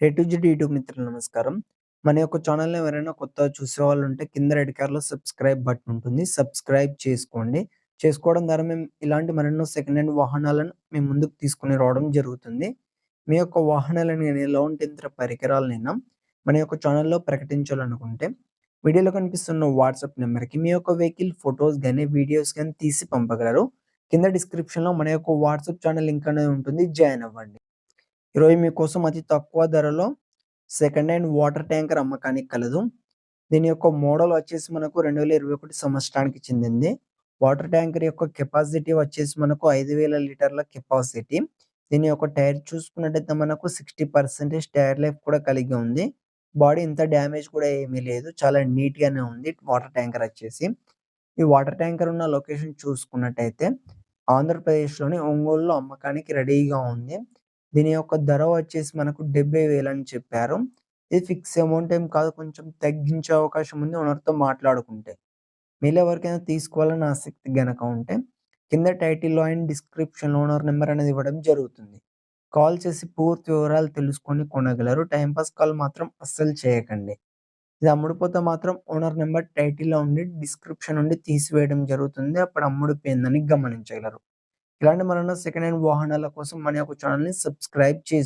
A to Z YouTube మిత్రులు నమస్కారం. మన యొక్క ఛానల్‌ని ఎవరైనా కొత్తగా చూసేవాళ్ళుంటే కింద రెడ్ కలర్‌లో సబ్స్క్రైబ్ బటన్ ఉంటుంది. సబ్స్క్రైబ్ చేసుకోండి. చేసుకోవడం ద్వారా మేము ఇలాంటి మరెన్నో సెకండ్ హ్యాండ్ వాహనాలను మేము ముందుకు తీసుకొని రావడం జరుగుతుంది. మీ యొక్క వాహనాలను గాని ఎలాంటి యంత్ర పరికరాలనైనా మన యొక్క ఛానల్‌లో ప్రకటించాలనుకుంటే వీడియోలో కనిపిస్తున్న వాట్సాప్ నెంబర్కి మీ యొక్క వెహికల్ ఫోటోస్ కానీ వీడియోస్ గాని తీసి పంపగలరు. కింద డిస్క్రిప్షన్‌లో మన యొక్క వాట్సాప్ ఛానల్ లింక్ అనేది ఉంటుంది. జాయిన్ అవ్వండి. ఈరోజు మీకోసం అతి తక్కువ ధరలో సెకండ్ హ్యాండ్ వాటర్ ట్యాంకర్ అమ్మకానికి కలదు. దీని యొక్క మోడల్ వచ్చేసి మనకు 2021 సంవత్సరానికి చెందింది. వాటర్ ట్యాంకర్ యొక్క కెపాసిటీ వచ్చేసి మనకు 5000 లీటర్ల కెపాసిటీ. దీని యొక్క టైర్ చూసుకున్నట్టయితే మనకు 60% టైర్ లైఫ్ కూడా కలిగి ఉంది. బాడీ ఇంత డ్యామేజ్ కూడా ఏమీ లేదు. చాలా నీట్‌గానే ఉంది వాటర్ ట్యాంకర్ వచ్చేసి. ఈ వాటర్ ట్యాంకర్ ఉన్న లొకేషన్ చూసుకున్నట్టయితే ఆంధ్రప్రదేశ్‌లోని ఒంగోలులో అమ్మకానికి రెడీగా ఉంది. దీని యొక్క ధర వచ్చేసి మనకు 70,000 అని చెప్పారు. ఇది ఫిక్స్ అమౌంట్ ఏం కాదు. కొంచెం తగ్గించే అవకాశం ఉంది ఓనర్‌తో మాట్లాడుకుంటే. మీరు ఎవరికైనా తీసుకోవాలని ఆసక్తి గనక ఉంటే కింద టైటిల్‌లో అండ్ డిస్క్రిప్షన్‌లో ఓనర్ నెంబర్ అనేది ఇవ్వడం జరుగుతుంది. కాల్ చేసి పూర్తి వివరాలు తెలుసుకొని కొనగలరు. టైంపాస్ కాల్ మాత్రం అస్సలు చేయకండి. ఇది అమ్ముడుపోతే మాత్రం ఓనర్ నెంబర్ టైటిల్‌లో ఉండి డిస్క్రిప్షన్ నుండి తీసివేయడం జరుగుతుంది. అప్పుడు అమ్ముడిపోయిందని గమనించగలరు. ఇలాంటి మరెన్నో సెకండ్ హ్యాండ్ వాహనాల కోసం మన యొక్క ఛానల్‌ని సబ్స్క్రైబ్ చేసి